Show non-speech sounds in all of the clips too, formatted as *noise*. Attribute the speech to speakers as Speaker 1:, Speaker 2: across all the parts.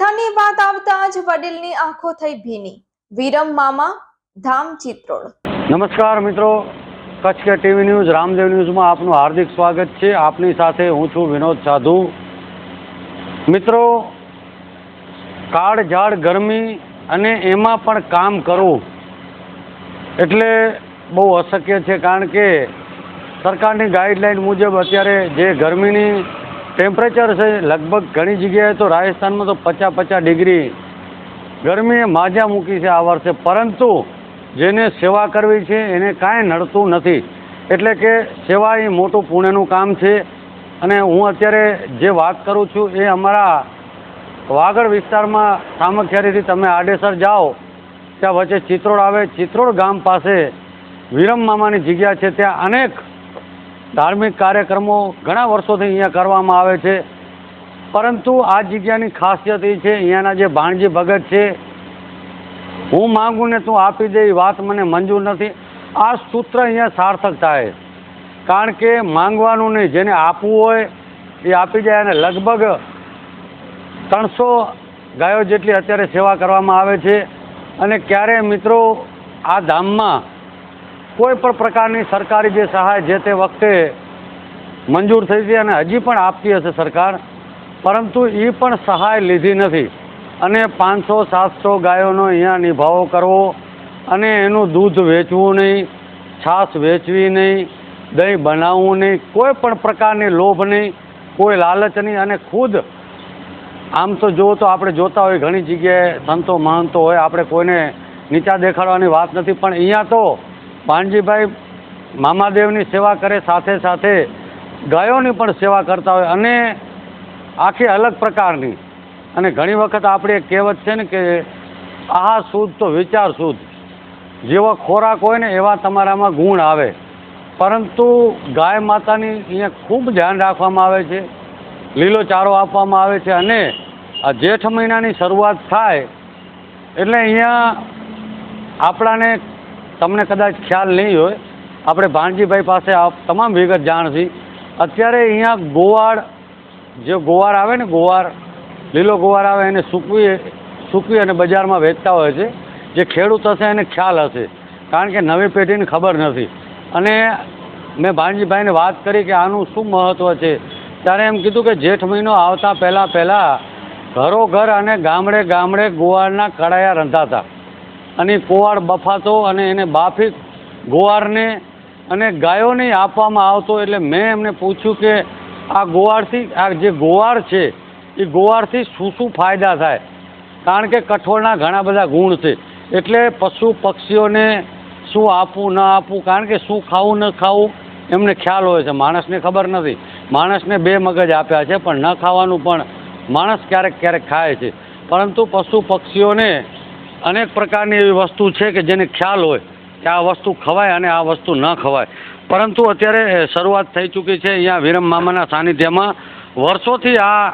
Speaker 1: કથાની વાત આવતા જ વડીલની આંખો થઈ ભીની. વિરમ મામા, ધામ ચિત્રોડ
Speaker 2: નમસ્કાર મિત્રો. કચ્છ કે ટીવી ન્યૂઝ, રામદેવ ન્યૂઝમાં આપનું હાર્દિક સ્વાગત છે. આપની સાથે હું છું વિનોદ સાધુ. મિત્રો કાળ ઝાડ ગરમી અને એમાં પણ કામ કરવું એટલે બહુ અશક્ય છે કારણ કે સરકારની ગાઈડલાઈન મુજબ અત્યારે જે ગરમીની ટેમ્પરેચર છે, લગભગ ઘણી જગ્યાએ તો રાજસ્થાનમાં તો પચાસ પચાસ ડિગ્રી ગરમીએ માજા મૂકી છે આ વર્ષે. પરંતુ જેને સેવા કરવી છે, એને કાંઈ નડતું નથી. એટલે કે સેવા એ મોટું પુણ્યનું કામ છે. અને હું અત્યારે જે વાત કરું છું, એ અમારા વાગડ વિસ્તારમાં સામખિયારીથી તમે આડેસર જાઓ, ત્યાં વચ્ચે ચિત્રોડ આવે. ચિત્રોડ ગામ પાસે વિરમ મામાની જગ્યા છે. ત્યાં અનેક ધાર્મિક કાર્યક્રમો ઘણા વર્ષોથી અહીંયા કરવામાં આવે છે. પરંતુ આ જગ્યાની ખાસિયત એ છે, અહીંયાના જે ભાણજી ભગત છે, હું માગું ને તું આપી દે એ વાત મને મંજૂર નથી. આ સૂત્ર અહીંયા સાર્થક થાય. કારણ કે માંગવાનું નહીં, જેને આપવું હોય એ આપી જાય અને લગભગ ત્રણસો ગાયો જેટલી અત્યારે સેવા કરવામાં આવે છે. અને ક્યારે મિત્રો આ ધામમાં કોઈ પણ પ્રકારની સરકારી જે સહાય જે તે વખતે મંજૂર થઈ હતી અને હજી પણ આપતી હશે સરકાર, પરંતુ એ પણ સહાય લીધી નથી. અને પાંચસો, સાતસો ગાયોનો અહીંયા નિભાવો કરવો અને એનું દૂધ વેચવું નહીં, છાશ વેચવી નહીં, દહીં બનાવવું નહીં, કોઈ પણ પ્રકારની લોભ નહીં, કોઈ લાલચ નહીં. અને ખુદ, આમ તો જુઓ તો આપણે જોતા હોય ઘણી જગ્યાએ સંતો મહંતો હોય, આપણે કોઈને નીચા દેખાડવાની વાત નથી, પણ અહીંયા તો ભાણજીભાઈ મામાદેવની સેવા કરે સાથે સાથે ગાયોની પણ સેવા કરતા હોય અને આખી અલગ પ્રકારની. અને ઘણી વખત આપણી એક કહેવત છે ને કે આહા શુદ્ધ તો વિચાર શુદ્ધ જેવો ખોરાક હોય ને એવા તમારામાં ગુણ આવે. પરંતુ ગાય માતાની અહીંયા ખૂબ ધ્યાન રાખવામાં આવે છે. લીલો ચારો આપવામાં આવે છે અને આ જેઠ મહિનાની શરૂઆત થાય એટલે અહીંયા આપણાને તમને કદાચ ખ્યાલ નહીં હોય, આપણે ભાણજીભાઈ પાસે આ તમામ વિગત જાણશી. અત્યારે અહીંયા ગોવાળ, જે ગોવાર આવે ને ગોવાર લીલો ગોવાર આવે એને સૂકવી સૂકવી અને બજારમાં વેચતા હોય છે. જે ખેડૂત હશે એને ખ્યાલ હશે, કારણ કે નવી પેઢીને ખબર નથી. અને મેં ભાણજીભાઈને વાત કરી કે આનું શું મહત્ત્વ છે. ત્યારે એમ કીધું કે જેઠ મહિનો આવતા પહેલાં પહેલાં ઘરો ઘર અને ગામડે ગામડે ગોવાળના કડાયા રંધાતા. અને કોવાળ બફાતો અને એને બાફી ગોવારને અને ગાયોને આપવામાં આવતો એટલે મેં એમને પૂછ્યું કે આ ગોવાળથી આ જે ગોવાળ છે, એ ગોવાળથી શું શું ફાયદા થાય? કારણ કે કઠોળના ઘણા બધા ગુણ છે. એટલે પશુ પક્ષીઓને શું આપવું, ન આપવું, કારણ કે શું ખાવું, ન ખાવું, એમને ખ્યાલ હોય છે. માણસને ખબર નથી. માણસને બે મગજ આપ્યા છે, પણ ન ખાવાનું પણ માણસ ક્યારેક ક્યારેક ખાય છે. પરંતુ પશુ પક્ષીઓને અનેક પ્રકારની એવી વસ્તુ છે કે જેને ખ્યાલ હોય કે આ વસ્તુ ખવાય અને આ વસ્તુ ન ખવાય. પરંતુ અત્યારે શરૂઆત થઈ ચૂકી છે અહીંયા વિરમ મામાના સાનિધ્યમાં. વર્ષોથી આ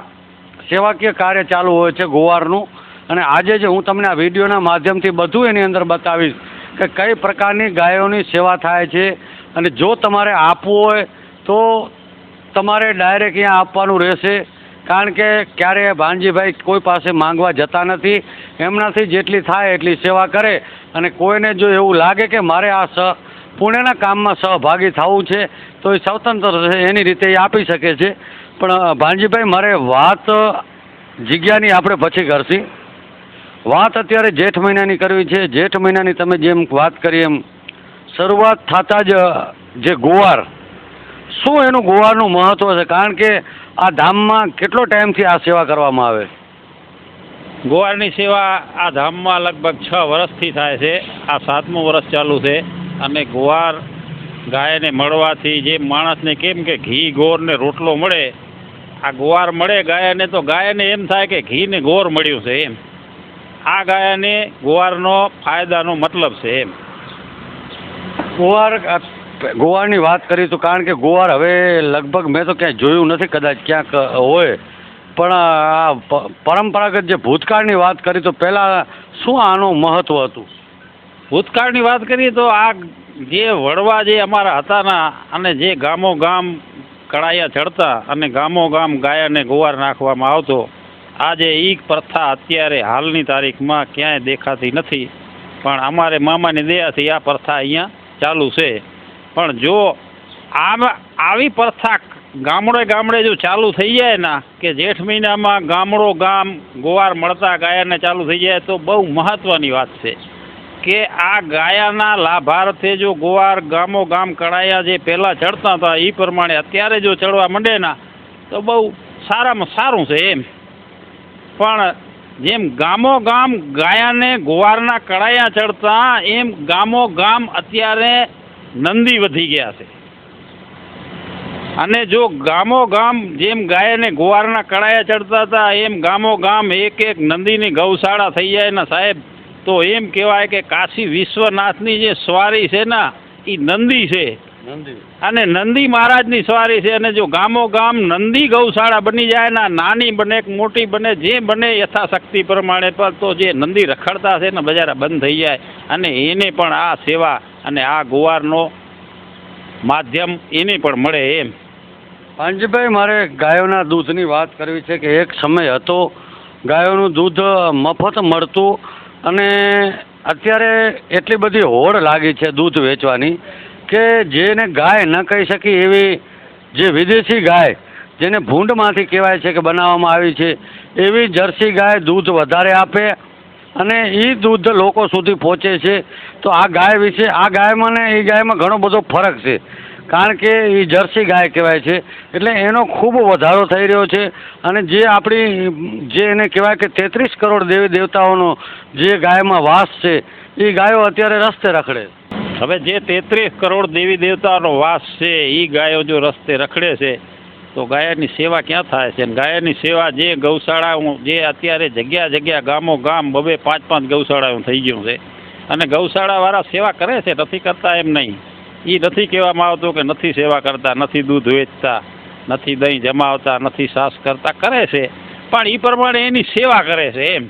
Speaker 2: સેવાકીય કાર્ય ચાલુ હોય છે ગોવારનું. અને આજે જે હું તમને આ વિડીયોના માધ્યમથી બધું એની અંદર બતાવીશ કે કઈ પ્રકારની ગાયોની સેવા થાય છે. અને જો તમારે આપવું હોય તો તમારે ડાયરેક્ટ અહીંયા આપવાનું રહેશે. કારણ કે ક્યારે ભાનજીભાઈ કોઈ પાસે માંગવા જતા નથી, એમનાથી જેટલી થાય એટલી સેવા કરે અને કોઈને જો એવું લાગે કે મારે આ સ પુણ્યના કામમાં સહભાગી થવું છે, તો એ સ્વતંત્ર છે એની રીતે એ આપી શકે છે. પણ ભાનજીભાઈ, મારે વાત જગ્યાની આપણે પછી કરશી. વાત અત્યારે જેઠ મહિનાની કરવી છે. જેઠ મહિનાની તમે જેમ વાત કરી એમ, શરૂઆત થતાં જ જે ગોવાર શું એનું ગોવારનું મહત્વ છે? કારણ કે આ ધામમાં કેટલો ટાઈમથી આ સેવા કરવામાં આવે?
Speaker 3: ગોવાળની સેવા આ ધામમાં લગભગ છ વર્ષથી થાય છે. આ સાતમું વર્ષ ચાલુ છે. અને ગોવાર ગાયને મળવાથી જે માણસને કેમ કે ઘી ગોળ ને રોટલો મળે આ ગોવાર મળે ગાયને તો ગાયને એમ થાય કે ઘી ને ગોળ મળ્યું છે એમ. આ ગાયને ગોવારનો ફાયદાનો મતલબ છે એમ.
Speaker 2: ગોવાર અ, ગોવારની વાત કરી તો કારણ કે ગોવાર હવે લગભગ મેં તો ક્યાંય જોયું નથી કદાચ ક્યાંક હોય. પણ આ પરંપરાગત જે ભૂતકાળની વાત કરી તો પહેલાં શું આનું મહત્ત્વ હતું?
Speaker 3: ભૂતકાળની વાત કરીએ તો આ જે વડવા જે અમારા હતાના અને જે ગામો ગામ કડાયા ચડતા અને ગામો ગામ ગાયને ગોવાર નાખવામાં આવતો આજે એ પ્રથા અત્યારે હાલની તારીખમાં ક્યાંય દેખાતી નથી. પણ અમારે મામાની દયાથી આ પ્રથા અહીંયા ચાલુ છે. પણ જો આમ આવી પ્રથા ગામડે ગામડે જો ચાલુ થઈ જાય ને, કે જેઠ મહિનામાં ગામડો ગામ ગોવાર મળતા ગાયાને ચાલુ થઈ જાય, તો બહુ મહત્ત્વની વાત છે. કે આ ગાયાના લાભાર્થે જો ગોવાર ગામો ગામ કડાયા જે પહેલાં ચડતા હતા એ પ્રમાણે અત્યારે જો ચડવા માંડે ના, તો બહુ સારામાં સારું છે એમ. પણ જેમ ગામો ગામ ગાયાને ગોવારના કડાયા ચડતા, એમ ગામો ગામ અત્યારે નંદી વધી ગયા છે. અને જો ગામો ગામ જેમ ગાયને ગોવારના કડાયા ચડતા હતા એમ ગામો ગામ એક એક નંદીની ગૌશાળા થઈ જાય ને સાહેબ તો એમ કહેવાય કે કાશી વિશ્વનાથની જે સ્વારી છે ને એ નંદી છે.
Speaker 2: નંદી.
Speaker 3: અને નંદી મહારાજની સવારી છે અને જો ગામો ગામ નંદી ગૌશાળા બની જાય ને નાની બને કે મોટી બને જે બને યથાશક્તિ પ્રમાણે પર તો જે નંદી રખડતા છે ને બજારા બંધ થઈ જાય. અને એને પણ આ સેવા અને આ ગુવારનો માધ્યમ એને પણ મળે એમ.
Speaker 2: પાંજીભાઈ, મારે ગાયોના દૂધની વાત કરવી છે કે એક સમય હતો ગાયોનું દૂધ મફત મળતું અને અત્યારે એટલી બધી હોડ લાગી છે દૂધ વેચવાની કે જેને ગાય ન કહી શકી એવી જે વિદેશી ગાય, જેને ભૂંડમાંથી કહેવાય છે કે બનાવવામાં આવી છે, એવી જર્સી ગાય દૂધ વધારે આપે અને એ દૂધ લોકો સુધી પહોંચે છે. તો આ ગાય વિશે, આ ગાયમાં ને એ ગાયમાં ઘણો બધો ફરક છે. કારણ કે એ જર્સી ગાય કહેવાય છે. એટલે એનો ખૂબ વધારો થઈ રહ્યો છે. અને જે આપણી, જે એને કહેવાય કે તેત્રીસ કરોડ દેવી દેવતાઓનો જે ગાયમાં વાસ છે એ ગાયો અત્યારે રસ્તે રખડે.
Speaker 3: હવે જે તેત્રીસ કરોડ દેવી દેવતાનો વાસ છે એ ગાયો જો રસ્તે રખડે છે તો ગાયની સેવા ક્યાં થાય છે? ગાયની સેવા જે ગૌશાળા જે અત્યારે જગ્યા જગ્યા ગામો ગામ બબે પાંચ પાંચ ગૌશાળાઓ થઈ ગયું છે. અને ગૌશાળાવાળા સેવા કરે છે, નથી કરતા એમ નહીં. એ નથી કહેવામાં આવતું કે નથી સેવા કરતા, નથી દૂધ વેચતા, નથી દહીં જમાવતા, નથી સાસ કરતા, કરે છે. પણ એ પ્રમાણે એની સેવા કરે છે એમ.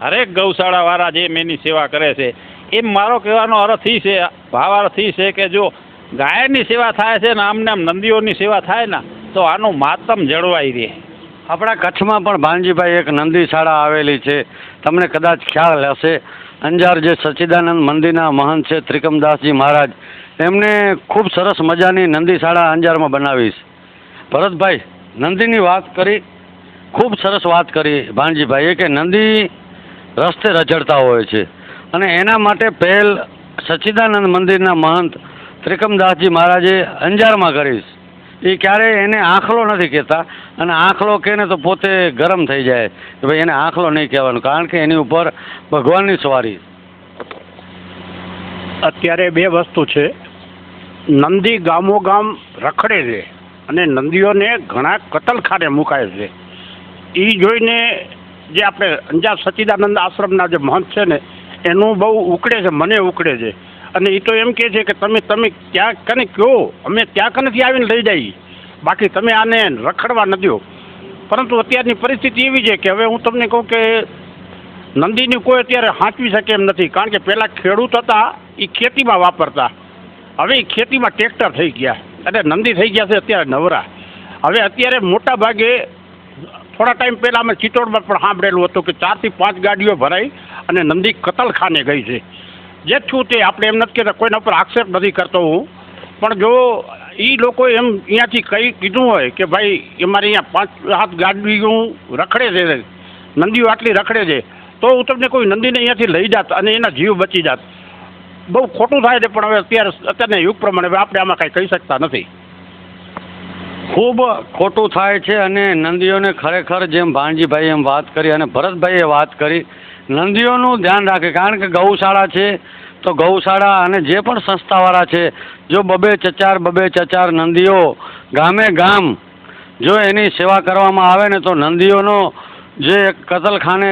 Speaker 3: હરેક ગૌશાળાવાળા જેમ એની સેવા કરે છે. એમ મારો કહેવાનો અર્થ એ છે ભાવ અર્થ એ છે કે જો ગાયની સેવા થાય છે ને આમને આમ નંદીઓની સેવા થાય ને તો આનું માતમ જળવાઈ રહે.
Speaker 2: આપણા કચ્છમાં પણ ભાનજીભાઈ એક નંદી શાળા આવેલી છે. તમને કદાચ ખ્યાલ હશે. અંજાર જે સચ્ચિદાનંદ મંદિરના મહંત છે ત્રિકમદાસજી મહારાજ, એમને ખૂબ સરસ મજાની નંદી શાળા અંજારમાં બનાવી છે. ભરતભાઈ, નંદીની વાત કરી, ખૂબ સરસ વાત કરી ભાનજીભાઈએ કે નંદી રસ્તે રજડતા હોય છે. અને એના માટે પહેલ સચ્ચિદાનંદ મંદિરના મહંત ત્રિકમદાસજી મહારાજે અંજારમાં કરી છે. એ ક્યારેય એને આંખલો નથી કહેતા. અને આંખલો કહે ને તો પોતે ગરમ થઈ જાય કે ભાઈ એને આંખલો નહીં કહેવાનું. કારણ કે એની ઉપર ભગવાનની સવારી.
Speaker 4: અત્યારે બે વસ્તુ છે. નંદી ગામો ગામ રખડે છે અને નંદીઓને ઘણા કતલખાને મુકાય છે. એ જોઈને જે આપણે અંજાર સચ્ચિદાનંદ આશ્રમના જે મહંત છે ને, એનું બહુ ઉકળે છે, મને ઉકળે છે. અને એ તો એમ કહે છે કે તમે તમે ક્યાં કને કહો અમે ત્યાં કનેથી આવીને લઈ જઈએ બાકી તમે આને રખડવા ન દો પરંતુ અત્યારની પરિસ્થિતિ એવી છે કે હવે હું તમને કહું કે નંદીની કોઈ અત્યારે હાંચવી શકે એમ નથી. કારણ કે પહેલાં ખેડૂત હતા એ ખેતીમાં વાપરતા. હવે એ ખેતીમાં ટ્રેક્ટર થઈ ગયા. એટલે નંદી થઈ ગયા છે અત્યારે નવરા. હવે અત્યારે મોટા ભાગે થોડા ટાઈમ પહેલાં અમે ચિત્તોડમાં પણ સાંભળેલું હતું કે ચારથી પાંચ ગાડીઓ ભરાઈ અને નંદી કતલખાને ગઈ છે. જે છું તે આપણે એમ નથી કહેતા, કોઈના ઉપર આક્ષેપ નથી કરતો હું. પણ જો એ લોકો એમ અહીંયાથી કહી કીધું હોય કે ભાઈ અમારે અહીંયા પાંચ સાત ગાડીઓ રખડે છે, નંદીઓ આટલી રખડે છે, તો હું તમને કોઈ નંદીને અહીંયાથી લઈ જાત અને એના જીવ બચી જાત. બહુ ખોટું થાય છે, પણ હવે અત્યારે અત્યારના યુગ પ્રમાણે આપણે આમાં કાંઈ કહી શકતા નથી.
Speaker 2: ખૂબ ખોટું થાય છે અને નંદીઓને ખરેખર જેમ ભાણજીભાઈ એમ વાત કરી અને ભરતભાઈએ વાત કરી નંદીઓનું ધ્યાન રાખે. કારણ કે ગૌશાળા છે, તો ગૌશાળા અને જે પણ સંસ્થાવાળા છે, જો બબે ચચાર બબે ચચાર નંદીઓ ગામે ગામ જો એની સેવા કરવામાં આવે ને તો નંદીઓનો જે એક કતલખાને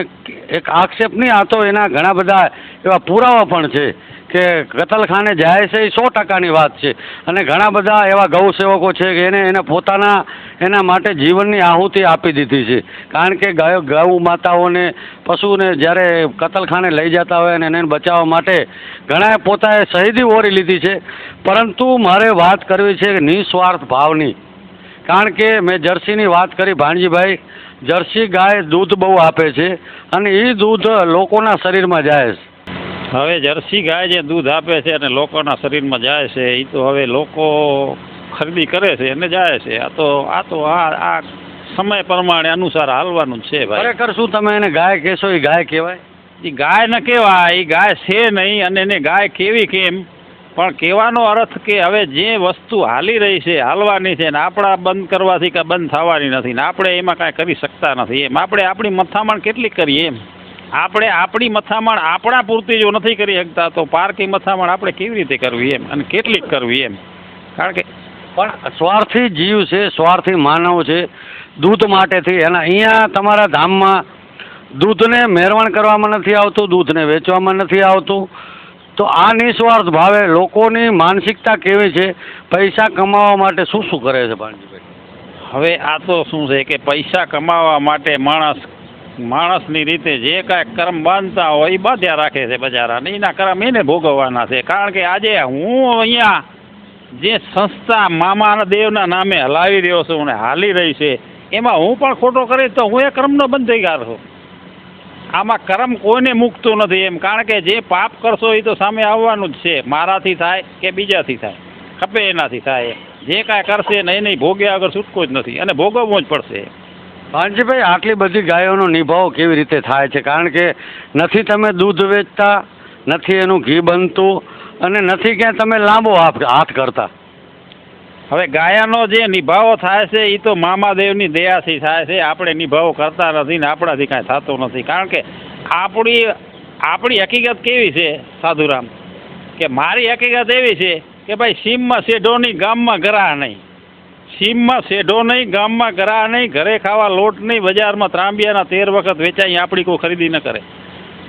Speaker 2: એક આક્ષેપ નહીં આ એના ઘણા બધા એવા પુરાવા પણ છે. કે કતલખાને જાય છે એ સો ટકાની વાત છે. અને ઘણા બધા એવા ગૌ સેવકો છે કે એને એને પોતાના એના માટે જીવનની આહુતિ આપી દીધી છે. કારણ કે ગાયો ગૌ માતાઓને પશુને જ્યારે કતલખાને લઈ જતા હોય અને એને બચાવવા માટે ઘણાએ પોતાએ શહીદી ઓરી લીધી છે. પરંતુ મારે વાત કરવી છે નિસ્વાર્થ ભાવની. કારણ કે મેં જર્સીની વાત કરી ભાણજીભાઈ. જર્સી ગાય દૂધ બહુ આપે છે અને એ દૂધ લોકોના શરીરમાં જાય છે.
Speaker 3: હવે જર્સી ગાય જે દૂધ આપે છે અને લોકોના શરીરમાં જાય છે એ તો હવે લોકો ખરીદી કરે છે અને જાય છે. આ તો આ તો આ આ સમય પ્રમાણે અનુસાર હાલવાનું છે ભાઈ.
Speaker 2: ખરેખર શું તમે એને ગાય કહેશો? એ ગાય કહેવાય?
Speaker 3: એ ગાય ન કહેવાય એ ગાય છે નહીં અને એને ગાય કેવી કેમ? પણ કહેવાનો અર્થ કે હવે જે વસ્તુ હાલી રહી છે હાલવાની છે ને આપણા બંધ કરવાથી કાંઈ બંધ થવાની નથી ને આપણે એમાં કાંઈ કરી શકતા નથી એમ. આપણે આપણી મથામણ કેટલી કરીએ એમ? આપણે આપણી મથામણ આપણા પૂરતી જો નથી કરી શકતા તો પારકી મથામણ આપણે કેવી રીતે કરવી એમ? અને કેટલીક કરવી એમ? કારણ કે
Speaker 2: પણ સ્વાર્થી જીવ છે સ્વાર્થી માનવ છે દૂધ માટેથી. એના અહીંયા તમારા ધામમાં દૂધને મહેરવાણ કરવામાં નથી આવતું દૂધને વેચવામાં નથી આવતું. તો આ નિસ્વાર્થ ભાવે લોકોની માનસિકતા કેવી છે? પૈસા કમાવા માટે શું શું કરે છે ભાણજીભાઈ?
Speaker 3: હવે આ તો શું છે કે પૈસા કમાવા માટે માણસ માણસની રીતે જે કાંઈ કર્મ બાંધતા હોય એ બાંધ્યા રાખે છે બજારા ને એના કર્મ એને ભોગવવાના છે. કારણ કે આજે હું અહીંયા જે સંસ્થા મામાના દેવના નામે હલાવી રહ્યો છું અને હાલી રહી છે, એમાં હું પણ ખોટો કરીશ તો હું એ કર્મનો બંધીકાર છું. આમાં કર્મ કોઈને મૂકતું નથી એમ. કારણ કે જે પાપ કરશો એ તો સામે આવવાનું જ છે. મારાથી થાય કે બીજાથી થાય? ખપે એનાથી થાય જે કાંઈ કરશે ને એને ભોગ્યા વગર છૂટકો જ નથી. અને ભોગવવું જ પડશે.
Speaker 2: ભાણજીભાઈ આટલી બધી ગાયોનો નિભાવ કેવી રીતે થાય છે? કારણ કે નથી તમે દૂધ વેચતા, નથી એનું ઘી બનતું અને નથી ક્યાંય તમે લાંબો હાથ કરતા.
Speaker 3: હવે ગાયાનો જે નિભાવો થાય છે એ તો મામાદેવની દયાથી થાય છે. આપણે નિભાવો કરતા નથી ને આપણાથી કાંઈ થતો નથી. કારણ કે આપણી આપણી હકીકત કેવી છે, સાધુરામ? કે મારી હકીકત એવી છે કે ભાઈ સીમમાં શેઢોની ગામમાં ગરા નહીં. સીમમાં શેઢો નહીં, ગામમાં ગરા નહીં, ઘરે ખાવા લોટ નહીં, બજારમાં ત્રાંબિયાના તેર વખત વેચાઈ આપણી કોઈ ખરીદી ન કરે.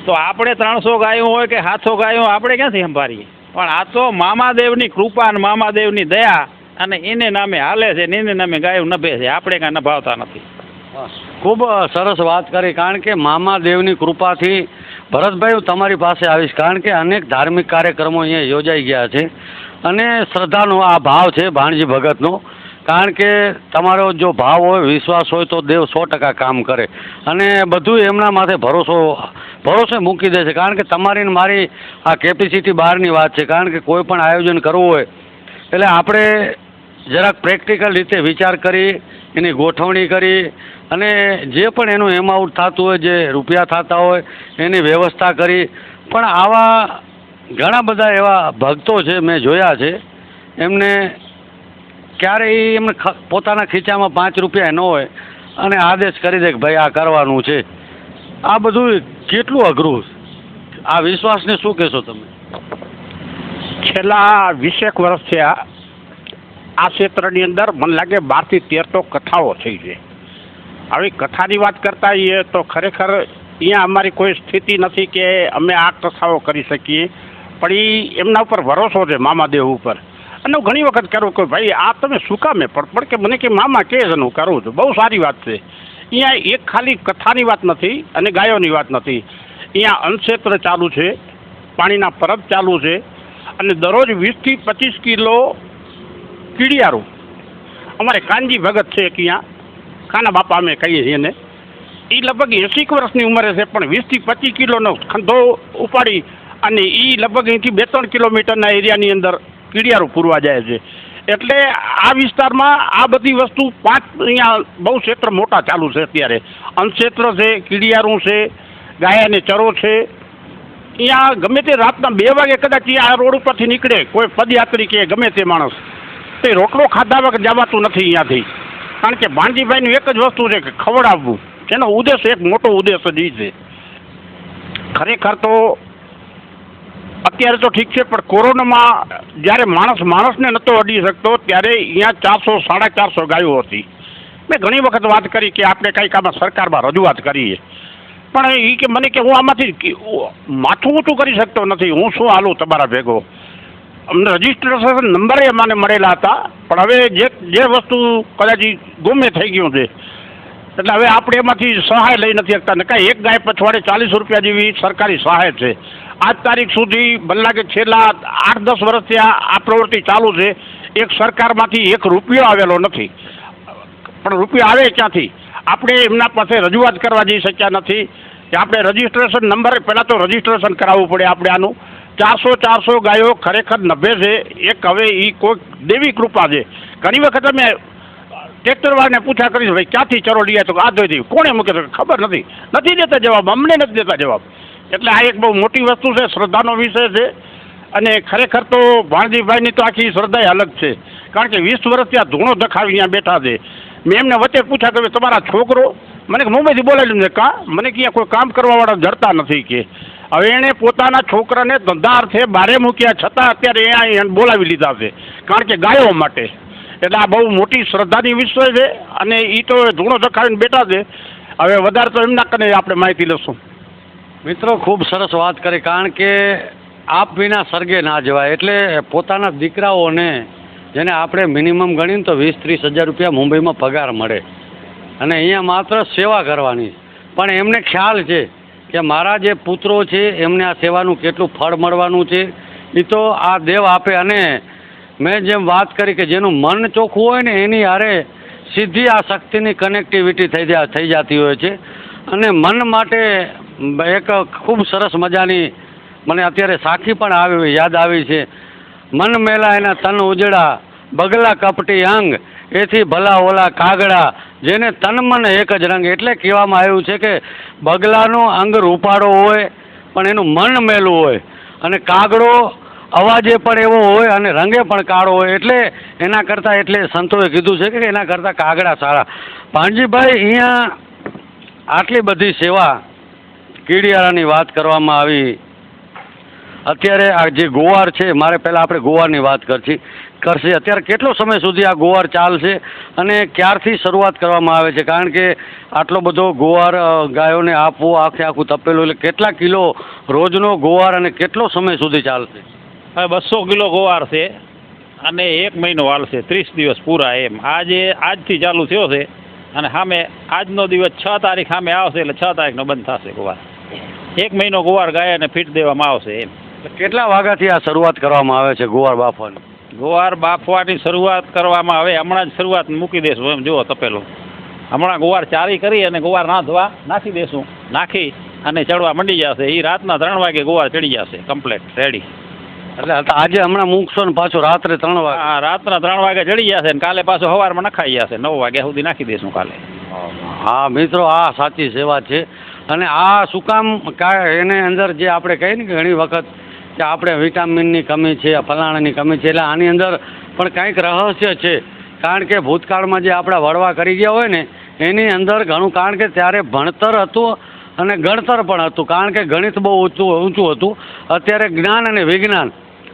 Speaker 3: તો આપણે ત્રણસો ગાયો હોય કે સાતસો ગાયો આપણે ક્યાંથી સંભાળીએ? પણ આ તો મામાદેવની કૃપા અને મામાદેવની દયા અને એને નામે હાલે છે ને એને નામે ગાયો નભે છે. આપણે કાંઈ નભાવતા નથી.
Speaker 2: ખૂબ સરસ વાત કરી, કારણ કે મામાદેવની કૃપાથી ભરતભાઈ, હું તમારી પાસે આવીશ, કારણ કે અનેક ધાર્મિક કાર્યક્રમો અહીંયા યોજાઈ ગયા છે. અને શ્રદ્ધાનો આ ભાવ છે, ભાણજી ભગતનો. કારણ કે તમારો જો ભાવ હોય, વિશ્વાસ હોય, તો દેવ સો ટકા કામ કરે. અને બધું એમના માથે ભરોસો, ભરોસે મૂકી દે છે. કારણ કે તમારી ને મારી આ કેપેસિટી બહારની વાત છે. કારણ કે કોઈ પણ આયોજન કરવું હોય, એટલે આપણે જરાક પ્રેક્ટિકલ રીતે વિચાર કરી, એની ગોઠવણી કરી, અને જે પણ એનું એમાઉન્ટ થતું હોય, જે રૂપિયા થતા હોય, એની વ્યવસ્થા કરી. પણ આવા ઘણા બધા એવા ભક્તો છે, મેં જોયા છે, એમને ક્યારેય એમને પોતાના ખીચામાં પાંચ રૂપિયા ન હોય અને આદેશ કરી દે કે ભાઈ આ કરવાનું છે. આ બધું કેટલું અઘરું આ વિશ્વાસને શું કહેશો તમે?
Speaker 4: છેલ્લા વીસેક વર્ષ આ આ ક્ષેત્રની અંદર મને લાગે બારથી તેર તો કથાઓ થઈ છે. આવી કથાની વાત કરતા એ તો ખરેખર અહીંયા અમારી કોઈ સ્થિતિ નથી કે અમે આ કથાઓ કરી શકીએ. પણ એ એમના ઉપર ભરોસો છે મામાદેવ ઉપર. અને ઘણી વખત કરું કે ભાઈ, આ તમે શું કામે પણ કે મને કે મામા કે છે હું કરું છું. બહુ સારી વાત છે. અહીંયા એક ખાલી કથાની વાત નથી અને ગાયોની વાત નથી. અહીંયા અન્નક્ષેત્ર ચાલુ છે, પાણીના પરબ ચાલુ છે, અને દરરોજ વીસથી પચીસ કિલો કીડિયારું. અમારે કાનજી ભગત છે એક અહીંયા કાના બાપા અમે કહીએ છીએ એને. એ લગભગ એંસી વર્ષની ઉંમરે છે, પણ વીસથી પચીસ કિલોનો ખંધો ઉપાડી અને એ લગભગ અહીંથી બે ત્રણ કિલોમીટરના એરિયાની અંદર કીડિયારું પૂરવા જાય છે. એટલે આ વિસ્તારમાં આ બધી વસ્તુ પાંચ અહીંયા બહુ ક્ષેત્ર મોટા ચાલુ છે અત્યારે. અન્નક્ષેત્ર છે, કીડિયારું છે, ગાયાને ચરો છે. અહીંયા ગમે તે રાતના બે વાગે કદાચ આ રોડ ઉપરથી નીકળે, કોઈ પદયાત્રી કે ગમે તે માણસ. તે રોટલો ખાધા વગર જવાતું નથી અહીંયાથી. કારણ કે ભાણજીભાઈનું એક જ વસ્તુ છે કે ખવડાવવું. એનો ઉદ્દેશ, એક મોટો ઉદ્દેશ જ છે. ખરેખર તો અત્યારે તો ઠીક છે, પણ કોરોનામાં જ્યારે માણસ માણસને નહોતો અડી શકતો, ત્યારે અહીંયા ચારસો, સાડા ચારસો ગાયો હતી. મેં ઘણી વખત વાત કરી કે આપણે કંઈક આમાં સરકારમાં રજૂઆત કરીએ. પણ એ કે મને કે હું આમાંથી માથું ઊંચું કરી શકતો નથી, હું શું હાલું તમારા ભેગો? અમને રજીસ્ટ્રેશન નંબરે મને મળેલા હતા, પણ હવે જે જે વસ્તુ કદાચ ગુમે થઈ ગયું છે એટલે હવે આપણે એમાંથી સહાય લઈ નથી શકતા. કાંઈ એક ગાય પછવાડે ચાલીસ રૂપિયા જેવી સરકારી સહાય છે. આજ તારીખ સુધી મને લાગે છેલ્લા આઠ દસ વર્ષથી આ આ પ્રવૃત્તિ ચાલુ છે. એક સરકારમાંથી એક રૂપિયો આવેલો નથી. પણ રૂપિયો આવે ક્યાંથી? આપણે એમના પાસે રજૂઆત કરવા જઈ શક્યા નથી કે આપણે રજિસ્ટ્રેશન નંબર પહેલાં તો રજીસ્ટ્રેશન કરાવવું પડે આપણે આનું. ચારસો ચારસો ગાયો ખરેખર નભે છે. એક હવે એ કોઈક દેવી કૃપા છે. ઘણી વખત અમે ટ્રેક્ટરવાળાને પૂછા કરીશ, ભાઈ, ક્યાંથી ચરો લઈ તો આ દોઈ દઈ કોણે મૂકે તો ખબર નથી. નથી દેતા જવાબ, અમને નથી દેતા જવાબ. એટલે આ એક બહુ મોટી વસ્તુ છે, શ્રદ્ધાનો વિષય છે. અને ખરેખર તો ભાણજીભાઈની તો આખી શ્રદ્ધા અલગ છે. કારણ કે વીસ વર્ષ ત્યાં ધૂણો દખાવી ત્યાં બેઠા છે. મેં એમને વચ્ચે પૂછ્યા કે તમારા છોકરો? મને મુંબઈથી બોલાવી ને કા? મને કે, અહીંયા કોઈ કામ કરવાવાળા જડતા નથી કે. હવે એણે પોતાના છોકરાને ધંધા અર્થે બારે મૂક્યા, છતાં અત્યારે અહીંયા બોલાવી લીધા છે. કારણ કે ગાયો માટે. એટલે આ બહુ મોટી શ્રદ્ધાની વિષય છે અને એ તો ધૂણો ચખાવીને બેઠા છે. હવે વધારે તો એમના કને આપણે માહિતી લઈશું.
Speaker 2: મિત્રો, ખૂબ સરસ વાત કરી, કારણ કે આપ વિના સર્ગે ના જવાય. એટલે પોતાના દીકરાઓને, જેને આપણે મિનિમમ ગણીને તો વીસ, ત્રીસ હજાર રૂપિયા મુંબઈમાં પગાર મળે. અને અહીંયા માત્ર સેવા કરવાની. પણ એમને ખ્યાલ છે કે મારા જે પુત્રો છે, એમને આ સેવાનું કેટલું ફળ મળવાનું છે. એ તો આ દેવ આપે અને મેં જેમ વાત કરી કે જેનું મન ચોખ્ખું હોય ને એની હારે સીધી આ શક્તિની કનેક્ટિવિટી થઈ જા થઈ જતી હોય છે. અને મન માટે એક ખૂબ સરસ મજાની મને અત્યારે સાખી પણ આવી યાદ આવી છે. મન મેલા એના તન ઉજળા, બગલા કપટી અંગ, એથી ભલા ઓલા કાગડા, જેને તન મન એક જ રંગ એટલે કહેવામાં આવ્યું છે કે બગલાનો અંગ રૂપાળો હોય, પણ એનું મન મેલું હોય. અને કાગડો અવાજે પણ એવો હોય અને રંગે પણ કાળો હોય એટલે એના કરતાં એટલે સંતોએ કીધું છે કે એના કરતાં કાગડા સારા. પાનજીભાઈ, અહીંયા આટલી બધી સેવા કીડિયારાની વાત કરવામાં આવી. અત્યારે આ જે ગોવાર છે, મારે પહેલાં આપણે ગોવારની વાત કરશી, કરશે. અત્યારે કેટલો સમય સુધી આ ગોવાર ચાલશે અને ક્યારથી શરૂઆત કરવામાં આવે છે? કારણ કે આટલો બધો ગોવાર ગાયોને આપવો, આખે આખું તપેલું, એટલે કેટલા કિલો રોજનો ગોવાર અને કેટલો સમય સુધી ચાલશે?
Speaker 3: હવે બસો કિલો ગોવાર છે અને એક મહિનો હાલશે ત્રીસ દિવસ પૂરા એમ. આજે આજથી ચાલુ થયો છે અને સામે આજનો દિવસ છ તારીખ સામે આવશે એટલે છ તારીખનો બંધ થશે ગોવાર. એક મહિનો ગોવાર ગાયને ફીટ દેવામાં આવશે એમ.
Speaker 2: કેટલા વાગ્યાથી આ શરૂઆત કરવામાં આવે છે ગોવાર બાફવાની?
Speaker 3: ગોવાર બાફવાની શરૂઆત કરવામાં આવે. હમણાં જ શરૂઆત મૂકી દેશું એમ. જુઓ તપેલું. હમણાં ગોવાર ચારી કરી અને ગોવાર નાંધવા નાખી દેશું. નાખી અને ચડવા મંડી જશે. એ રાતના ત્રણ વાગે ગોવાર ચડી જશે. Complete ready.
Speaker 2: એટલે આજે હમણાં મૂકશો ને પાછું રાત્રે ત્રણ વાગે.
Speaker 3: હા રાતના ત્રણ વાગે ચડી જશે ને કાલે પાછો સવારમાં નખાઈ જશે. નવ વાગ્યા સુધી નાખી દઈશું કાલે.
Speaker 2: હા મિત્રો આ સાચી સેવા છે. અને આ શું કામ કા એને અંદર જે આપણે કહીએ ને ઘણી વખત કે આપણે વિટામિનની કમી છે ફલાણાની કમી છે એટલે આની અંદર પણ કંઈક રહસ્ય છે. કારણ કે ભૂતકાળમાં જે આપણા વડવા કરી ગયા હોય ને એની અંદર ઘણું કારણ કે ત્યારે ભણતર હતું અને ગણતર પણ હતું. કારણ કે ગણિત બહુ ઊંચું ઊંચું હતું. અત્યારે જ્ઞાન અને વિજ્ઞાન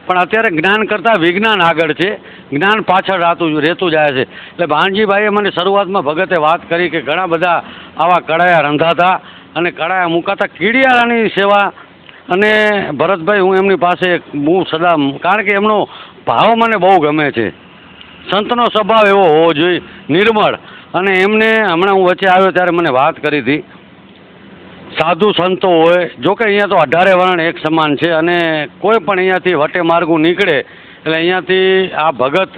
Speaker 2: પણ અત્યારે જ્ઞાન કરતાં વિજ્ઞાન આગળ છે. જ્ઞાન પાછળ રાતું રહેતું જાય છે. એટલે ભાણજીભાઈએ મને શરૂઆતમાં ભગતે વાત કરી કે ઘણા બધા આવા કડાયા રંધાતા અને કડાયા મુકાતા. કીડિયારાની સેવા અને ભરતભાઈ, હું એમની પાસે હું સદા કારણ કે એમનો ભાવ મને બહુ ગમે છે. સંતનો સ્વભાવ એવો હોવો જોઈએ, નિર્મળ. અને એમને હમણાં હું વચ્ચે આવ્યો ત્યારે મને વાત કરી હતી. સાધુ સંતો હોય, જો કે અહીંયા તો અઢારે વર્ણ એક સમાન છે અને કોઈ પણ અહીંયાથી વટે માર્ગું નીકળે, એટલે અહીંયાથી આ ભગત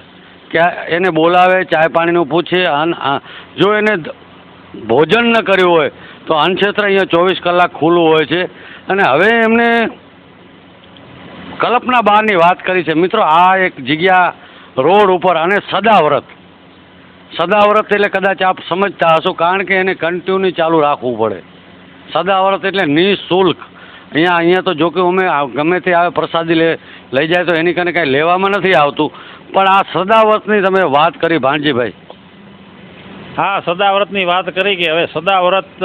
Speaker 2: કે એને બોલાવે, ચાય પાણીનું પૂછે જો એને ભોજન ન કર્યું હોય, તો અન્નક્ષેત્ર અહીંયા ચોવીસ કલાક ખુલ્લું હોય છે. અને હવે એમને કલ્પના બહારની વાત કરી છે. મિત્રો, આ એક જગ્યા રોડ ઉપર અને સદાવ્રત. સદાવ્રત એટલે કદાચ આપ સમજતા હશો, કારણ કે એને કન્ટિન્યુ ચાલુ રાખવું પડે. સદાવ્રત એટલે નિઃશુલ્ક. અહીંયા અહીંયા તો જો કે અમે ગમે તે આવે પ્રસાદી લે લઈ જાય તો એની કને કાંઈ લેવામાં નથી આવતું. પણ આ સદાવ્રતની તમે વાત કરી ભાણજીભાઈ.
Speaker 3: હા સદાવ્રતની વાત કરી કે હવે સદાવ્રત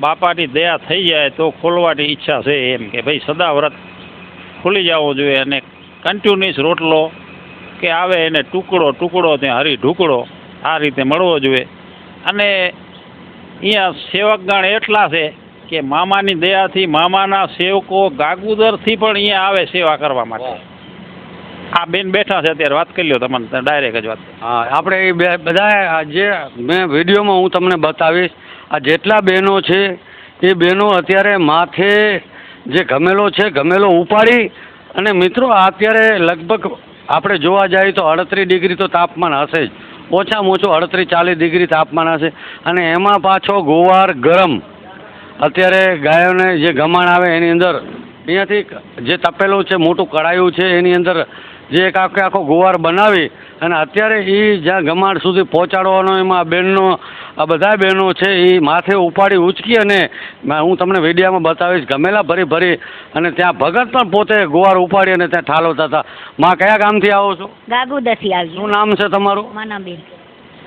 Speaker 3: બાપાની દયા થઈ જાય તો ખોલવાની ઈચ્છા છે એમ કે ભાઈ સદાવ્રત ખુલી જવું જોઈએ અને કન્ટિન્યુઅસ રોટલો કે આવે એને ટુકડો ટુકડો ત્યાં હરી ઢુકડો આ રીતે મળવો જોઈએ. અને અહીંયા સેવકગણ એટલા છે કે મામાની દયાથી મામાના સેવકો ગાગુદરથી પણ અહીંયા આવે સેવા કરવા માટે. આ બેન બેઠા છે અત્યારે વાત કરી લ્યો તમને ડાયરેક્ટ જ વાત.
Speaker 2: હા આપણે એ બે બધા જે મેં વિડીયોમાં હું તમને બતાવીશ આ જેટલા બહેનો છે એ બહેનો અત્યારે માથે જે ગમેલો છે ગમેલો ઉપાડી અને મિત્રો અત્યારે લગભગ આપણે જોવા જઈએ તો અડત્રીસ ડિગ્રી તો તાપમાન હશે જ. ઓછામાં ઓછું અડત્રીસ ચાલીસ ડિગ્રી તાપમાન હશે. અને એમાં પાછો ગોવાર ગરમ. અત્યારે ગાયોને જે ગમાણ આવે એની અંદર અહીંયાથી જે તપેલું છે મોટું કડાયું છે એની અંદર જે એક આખે આખો ગોવાર બનાવી અને અત્યારે એ જ્યાં ગમાડ સુધી પહોંચાડવાનો એમાં આ બેનનો આ બધા બહેનો છે એ માથે ઉપાડી ઉચકી અને હું તમને વિડીયામાં બતાવીશ ગમેલા ભરી ભરી અને ત્યાં ભગત પણ પોતે ગોવાર ઉપાડી અને ત્યાં ઠાલવતા હતા. માં કયા ગામથી આવો છો?
Speaker 5: ગાગુદાથી આવી
Speaker 2: શું નામ છે તમારું?
Speaker 5: માના બેન.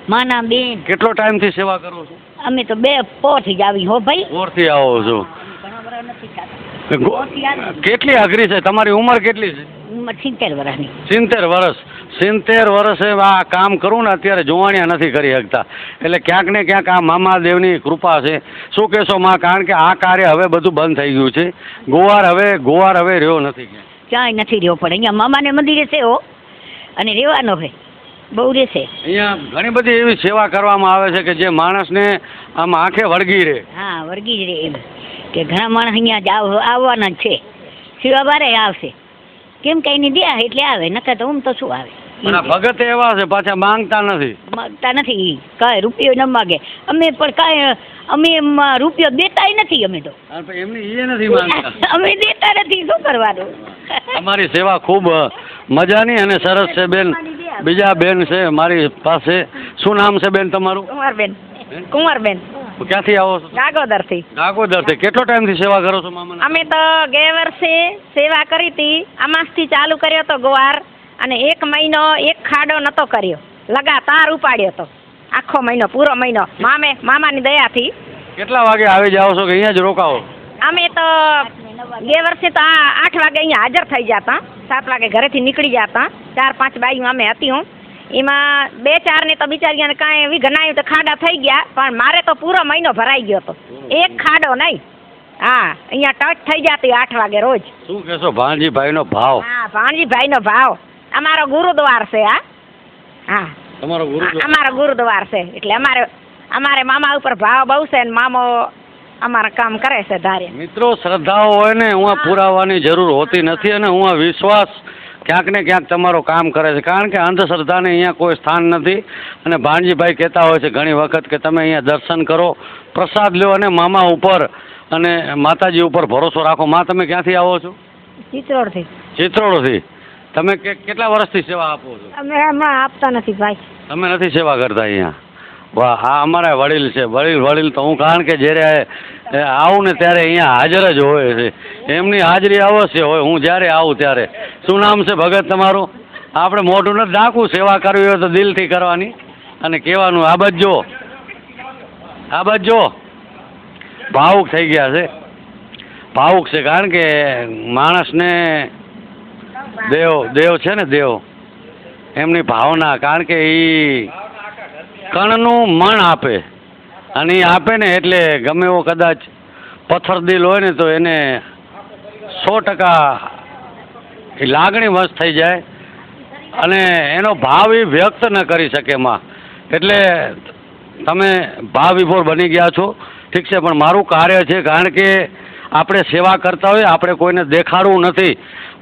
Speaker 5: માના બેન.
Speaker 2: કેટલો ટાઈમથી સેવા કરો છો?
Speaker 5: અમે તો બે પોથી જ આવી હો ભાઈ?
Speaker 2: ઓરથી આવો છો.
Speaker 5: ઘણા વર્ષ નથી થતા
Speaker 2: ગો-
Speaker 5: આવી.
Speaker 2: કેટલી અઘરી છે? તમારી ઉંમર કેટલી છે?
Speaker 5: ઉંમર સિત્તેર વર્ષની
Speaker 2: સિત્તેર વર્ષ સિત્તેર વર્ષે આ કામ કરું ને અત્યારે જોવાણિયા નથી કરી શકતા. એટલે ક્યાંક ને ક્યાંક આ મામાદેવની કૃપા છે. શું કહેશો માં? કારણ કે આ કાર્ય હવે બધું બંધ થઈ ગયું છે. ગોવાર હવે ગોવાર હવે રહ્યો નથી ક્યાંય.
Speaker 5: ક્યાંય નથી રહ્યો પણ અહીંયા મામાને મંદિરે છે હો. અને રહેવાનો છે. બહુ રહેશે
Speaker 2: અહીંયા ઘણી બધી એવી સેવા કરવામાં આવે છે કે જે માણસને આમ આંખે વળગી રહે.
Speaker 5: હા વળગી જ રહે એમ. કે ઘણા માણસ અહીંયા જ આવ- આવવાના જ છે. સિવા બારે આવશે. કેમ કઈ ની દે એટલે આવે નકર તો હું તો શું આવે?
Speaker 2: આ ભગત એવા છે પાછા માંગતા નથી.
Speaker 5: માગતા નથી કાંઈ રૂપિયો ન માગે. અમે પણ કાંઈ અમે એમ રૂપિયો દેતાય નથી અમે તો.
Speaker 2: અને પછી એમની એ નથી માંગતા. *laughs*
Speaker 5: અમે દેતા નથી શું કરવાનું?
Speaker 2: અમારી સેવા ખૂબ અ, મજાની અને સરસ છે બેન. બીજા બેન છે મારી પાસે. શું નામ છે બેન તમારું?
Speaker 6: કુંવરબેન? કુંવરબેન.
Speaker 2: ક્યાંથી આવો છો?
Speaker 6: ગાગોદરથી.
Speaker 2: ગાગોદરથી. કેટલો ટાઈમથી સેવા કરો છો મામા
Speaker 6: અમે તો ગયા વર્ષે સેવા કરી હતી. અમાસથી ચાલુ કર્યો તો ગોવાર અને એક મહિનો એક ખાડો નતો કર્યો. લગાતાર ઉપાડ્યો તો આખો મહિનો પૂરો મહિનો. મામે મામાની દયાથી.
Speaker 2: કેટલા વાગે આવી જાઓ છો કે અહીંયા જ રોકાવો?
Speaker 6: અમે તો ગયા વર્ષે તો આઠ વાગે અહીંયા હાજર થઈ જતા. સાત વાગે ઘરેથી નીકળી જતા. ચાર પાંચ બાઈઓ અમે હતી હું. એમાં બે ચાર ને તો બિચારીને કાંઈ એવી ગણાયું તો ખાડા થઈ ગયા પણ મારે તો પૂરો મહિનો ભરાઈ ગયો હતો. એક ખાડો નહીં. હા અહીંયા ટચ થઈ જતી આઠ વાગે રોજ.
Speaker 2: શું કહેશો ભાણજીભાઈનો ભાવ?
Speaker 6: હા ભાણજીભાઈ નો ભાવ. અમારો ગુરુદ્વાર છે હા. હા.
Speaker 2: તમારો ગુરુ
Speaker 6: અમારો ગુરુદ્વાર છે એટલે અમારે અમારે મામા ઉપર ભાવ બહુ છે ને મામો અમારા કામ કરે છે ધારે.
Speaker 2: મિત્રો શ્રદ્ધાઓ હોય ને હું પુરાવાની જરૂર હોતી નથી અને હું વિશ્વાસ ક્યાંક ને ક્યાંક તમારો કામ કરે છે. કારણ કે અંધશ્રદ્ધાને અહીંયા કોઈ સ્થાન નથી અને ભાણજીભાઈ કહેતા હોય છે ઘણી વખત કે તમે અહીંયા દર્શન કરો પ્રસાદ લો અને મામા ઉપર અને માતાજી ઉપર ભરોસો રાખો. માં તમે ક્યાંથી આવો છો?
Speaker 6: ચિત્રોડથી.
Speaker 2: ચિત્રોડથી. તમે કેટલા વર્ષથી સેવા આપો છો?
Speaker 6: અમે હમણાં આપતા નથી ભાઈ.
Speaker 2: તમે નથી સેવા કરતા અહીંયા? આ અમારા વડીલ છે. વડીલ વડીલ તો હું કારણ કે જ્યારે આવું ને ત્યારે અહીંયા હાજર જ હોય છે. એમની હાજરી અવશ્ય હોય. હું જ્યારે આવું ત્યારે. શું નામ છે ભગત તમારું? આપણે મોઢું નથી ઢાંકવું. સેવા કરવી હોય તો દિલથી કરવાની. અને કહેવાનું, આ બાજુ આ બાજુ ભાવુક થઈ ગયા છે. ભાવુક છે કારણ કે માણસને દેવ દેવ છે ને દેવ. એમની ભાવના, કારણ કે એ કણનું મણ આપે. અને એ આપે ને એટલે ગમે એવો કદાચ પથ્થર દિલ હોય ને તો એને સો ટકા એ લાગણી વશ થઈ જાય. અને એનો ભાવ એ વ્યક્ત ન કરી શકે એમાં. એટલે તમે ભાવ વિભોર બની ગયા છો. ઠીક છે, પણ મારું કાર્ય છે કારણ કે આપણે સેવા કરતા હોય, આપણે કોઈને દેખાડવું નથી.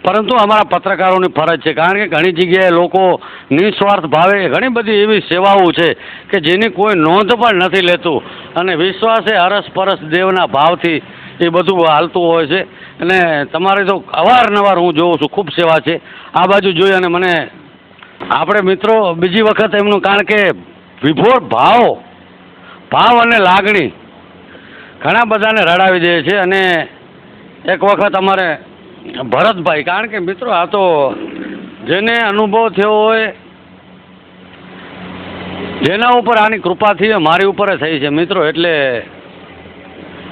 Speaker 2: પરંતુ અમારા પત્રકારોની ફરજ છે. કારણ કે ઘણી જગ્યાએ લોકો નિસ્વાર્થ ભાવે ઘણી બધી એવી સેવાઓ છે કે જેની કોઈ નોંધ પણ નથી લેતું. અને વિશ્વાસે અરસપરસ દેવના ભાવથી એ બધું હાલતું હોય છે. અને તમારે તો અવારનવાર હું જોઉં છું, ખૂબ સેવા છે. આ બાજુ જોઈ અને મને આપણે મિત્રો બીજી વખત એમનું કારણ કે વિભોર ભાવ ભાવ અને લાગણી ઘણા બધાને રડાવી દે છે. અને એક વખત અમારે ભરતભાઈ, કારણ કે મિત્રો આ તો જેને અનુભવ થયો હોય, જેના ઉપર આની કૃપા થઈ મારી ઉપર થઈ છે મિત્રો, એટલે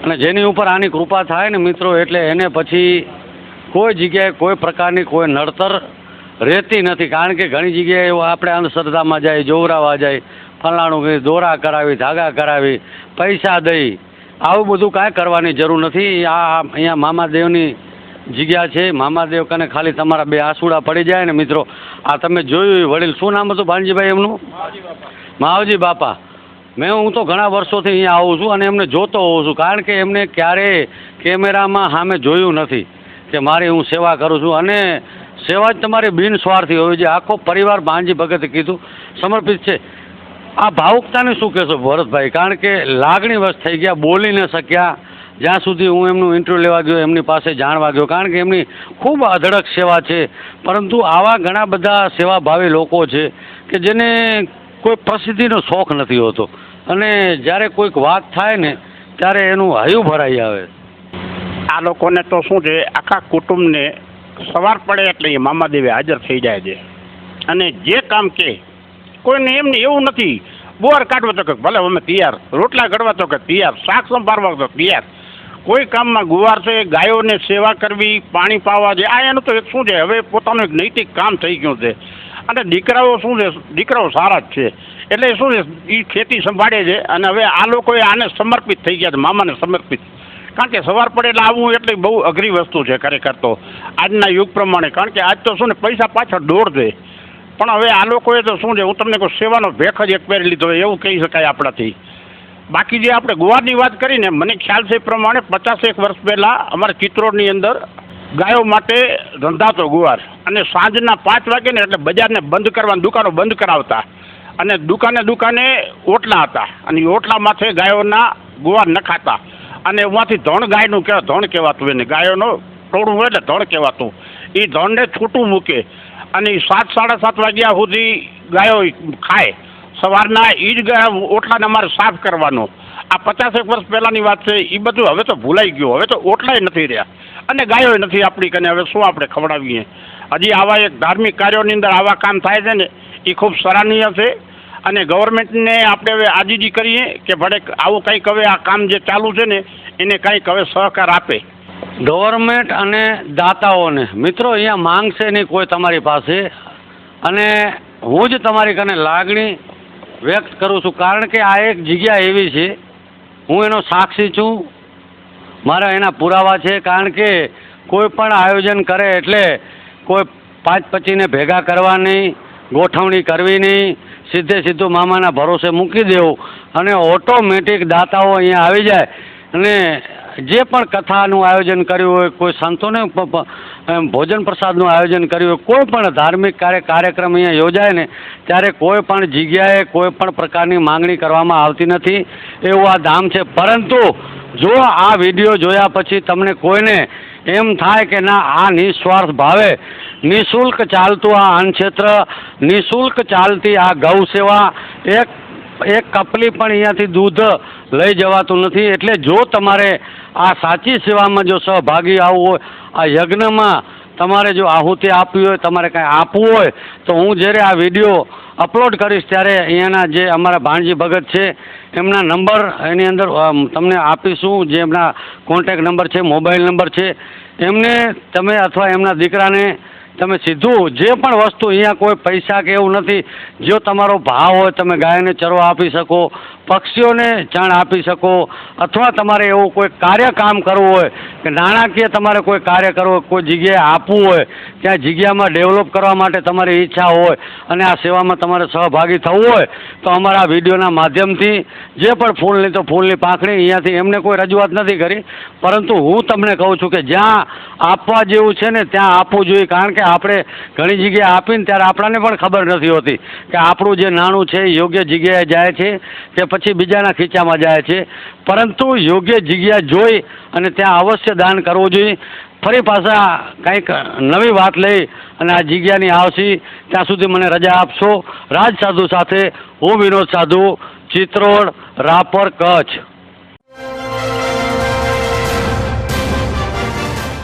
Speaker 2: અને જેની ઉપર આની કૃપા થાય ને મિત્રો, એટલે એને પછી કોઈ જગ્યાએ કોઈ પ્રકારની કોઈ નડતર રહેતી નથી. કારણ કે ઘણી જગ્યાએ એવું આપણે અંધશ્રદ્ધામાં જાય, જોવરાવા જાય, ફલાણું કંઈ દોરા કરાવી, ધાગા કરાવી, પૈસા દઈ, આવું બધું કાંઈ કરવાની જરૂર નથી. આ અહીંયા મામાદેવની જગ્યા છે, મામાદેવ કને ખાલી તમારા બે આસુડા પડી જાય ને મિત્રો. આ તમે જોયું વડીલ, શું નામ હતું ભાણજીભાઈ એમનું? માવજી બાપા. મેં, હું તો ઘણા વર્ષોથી અહીંયા આવું છું અને એમને જોતો હોઉં છું, કારણ કે એમને ક્યારેય કેમેરામાં સામે જોયું નથી કે મારી હું સેવા કરું છું. અને સેવા જ તમારી બિનસ્વાર્થી હોવી જોઈએ આખો પરિવાર ભાનજી ભગતે કીધું, સમર્પિત છે. આ ભાવુકતાને શું કહેશો ભરતભાઈ? કારણ કે લાગણી વશ થઈ ગયા, બોલી ન શક્યા. જ્યાં સુધી હું એમનું ઇન્ટરવ્યૂ લેવા ગયો, એમની પાસે જાણવા ગયો, કારણ કે એમની ખૂબ અધડક સેવા છે. પરંતુ આવા ઘણા બધા સેવાભાવી લોકો છે કે જેને કોઈ પ્રસિદ્ધિનો શોખ નથી હોતો. અને જ્યારે કોઈક વાત થાય ને, ત્યારે એનું હયું ભરાઈ આવે.
Speaker 4: આ લોકોને તો શું છે, આખા કુટુંબને સવાર પડે એટલે એ મામાદેવે હાજર થઈ જાય છે. અને જે કામ કે, કોઈને એમને એવું નથી, બોર કાઢવો તો કે ભલે અમે તૈયાર, રોટલા ઘડવા તો કે તૈયાર, શાક સંભાળવા તો તૈયાર. કોઈ કામમાં ગુવાર છે, ગાયોને સેવા કરવી, પાણી પાવા છે, આ એનું તો એક શું છે, હવે પોતાનું એક નૈતિક કામ થઈ ગયું છે. અને દીકરાઓ શું છે, દીકરાઓ સારા જ છે. એટલે શું છે એ ખેતી સંભાળે છે અને હવે આ લોકોએ આને સમર્પિત થઈ ગયા છે, મામાને સમર્પિત. કારણ કે સવાર પડે એટલે આવવું એટલે બહુ અઘરી વસ્તુ છે ખરેખર તો. આજના યુગ પ્રમાણે, કારણ કે આજ તો શું ને, પૈસા પાછળ દોડ છે. પણ હવે આ લોકોએ તો શું છે, હું તમને કોઈ સેવાનો ભેખ જ એક પહેરી લીધો એવું કહી શકાય આપણાથી. બાકી જે આપણે ગુવારની વાત કરીને, મને ખ્યાલ છે એ પ્રમાણે પચાસ એક વર્ષ પહેલાં અમારા ચિત્રોડની અંદર ગાયો માટે રંધાતો ગુવાર. અને સાંજના પાંચ વાગે ને એટલે બજારને બંધ કરવાની, દુકાનો બંધ કરાવતા. અને દુકાને દુકાને ઓટલા હતા. અને ઓટલા માથે ગાયોના ગુવાર નખાતા અને એમાંથી ધણ ગાયનું કહેવાય, ધણ કહેવાતું એને. ગાયોનો ટોળું હોય એટલે ધણ કહેવાતું. એ ધણને છૂટું મૂકે. અને સાત, સાડા સાત વાગ્યા સુધી ગાયો ખાય. સવારના એ જ ઓટલાને અમારે સાફ કરવાનો. આ પચાસેક વર્ષ પહેલાંની વાત છે એ બધું હવે તો ભૂલાઈ ગયું. હવે તો ઓટલાય નથી રહ્યા. અને ગાયો નથી આપણી કને. હવે શું આપણે ખવડાવીએ? હજી આવા એક ધાર્મિક કાર્યોની અંદર આવા કામ થાય છે ને એ ખૂબ સરાહનીય છે. અને ગવર્મેન્ટને આપણે હવે આજીજી કરીએ કે ભલે આવું કંઈક હવે આ કામ જે ચાલુ છે ને, એને કંઈક હવે સહકાર આપે.
Speaker 2: ગવર્મેન્ટ અને દાતાઓને, મિત્રો, અહીંયા માંગશે નહીં કોઈ તમારી પાસે. અને હું જ તમારી કને લાગણી વ્યક્ત કરું છું. કારણ કે આ એક જગ્યા એવી છે. હું એનો સાક્ષી છું. મારા એના પુરાવા છે. કારણ કે કોઈ પણ આયોજન કરે એટલે કોઈ પાંચ પચીને ભેગા કરવા નહીં ગોઠવણી કરવી નહીં સીધે સીધું મામાના ભરોસે મૂકી દેવું અને ઓટોમેટિક દાતાઓ અહીંયા આવી જાય. અને જે પણ કથાનું આયોજન કર્યું હોય, કોઈ સંતોને એમ ભોજન પ્રસાદનું આયોજન કર્યું. હોય કોઈ પણ ધાર્મિક કાર્ય, કાર્યક્રમ અહીંયા યોજાય ને, ત્યારે કોઈ પણ જગ્યાએ કોઈ પણ પ્રકારની માંગણી કરવામાં આવતી નથી. એવું આ ધામ છે. પરંતુ જો આ વીડિયો જોયા પછી તમને કોઈને એમ થાય કે ના, આ નિસ્વાર્થ ભાવે. નિઃશુલ્ક ચાલતું આ અન્નક્ષેત્ર, નિઃશુલ્ક ચાલતી આ ગૌ સેવા એક એક કપલી પણ અહીંયાથી દૂધ લઈ જવાતું નથી. એટલે જો તમારે આ સાચી સેવામાં જો સહભાગી આવવું હોય, આ યજ્ઞમાં તમારે જો આહુતિ આપવી હોય, તમારે કાંઈ આપવું હોય, તો હું જ્યારે આ વીડિયો અપલોડ કરીશ ત્યારે અહીંયાના જે અમારા ભાણજી ભગત છે, એમના નંબર એની અંદર તમને આપીશું, જે એમના કોન્ટેક નંબર છે, મોબાઈલ નંબર છે. એમને તમે અથવા એમના દીકરાને તમે સીધું જે પણ વસ્તુ અહીંયા કોઈ પૈસા કે એવું નથી જો તમારો ભાવ હોય તમે ગાયને ચરવા આપી શકો, પક્ષીઓને ચણ આપી શકો, અથવા તમારે એવું કોઈ કાર્ય કામ કરવું હોય કે નાણાકીય તમારે કોઈ કાર્ય કરવું હોય, કોઈ જગ્યાએ આપવું હોય, ત્યાં જગ્યામાં ડેવલપ કરવા માટે તમારી ઈચ્છા હોય અને આ સેવામાં તમારે સહભાગી થવું હોય, તો અમારા વિડીયોના માધ્યમથી જે પણ ફૂલની તો ફૂલની પાંખડી અહીંયાથી, એમને કોઈ રજૂઆત નથી કરી, પરંતુ હું તમને કહું છું કે જ્યાં આપવા જેવું છે ને ત્યાં આપવું જોઈએ, કારણ કે આપણે ઘણી જગ્યાએ આપીને ત્યારે આપણાને પણ ખબર નથી હોતી કે આપણું જે નાણું છે યોગ્ય જગ્યાએ જાય છે કે પછી બીજાના ખીચામાં જાય છે. પરંતુ યોગ્ય જગ્યા જોઈ અને ત્યાં અવશ્ય દાન કરવું જોઈએ. ફરી પાછા કંઈક નવી વાત લઈ અને આ જગ્યાની આવશી, ત્યાં સુધી મને રજા આપશો. રાજ સાધુ સાથે હું વિનોદ સાધુ, ચિત્રોડ, રાપર કચ્છ.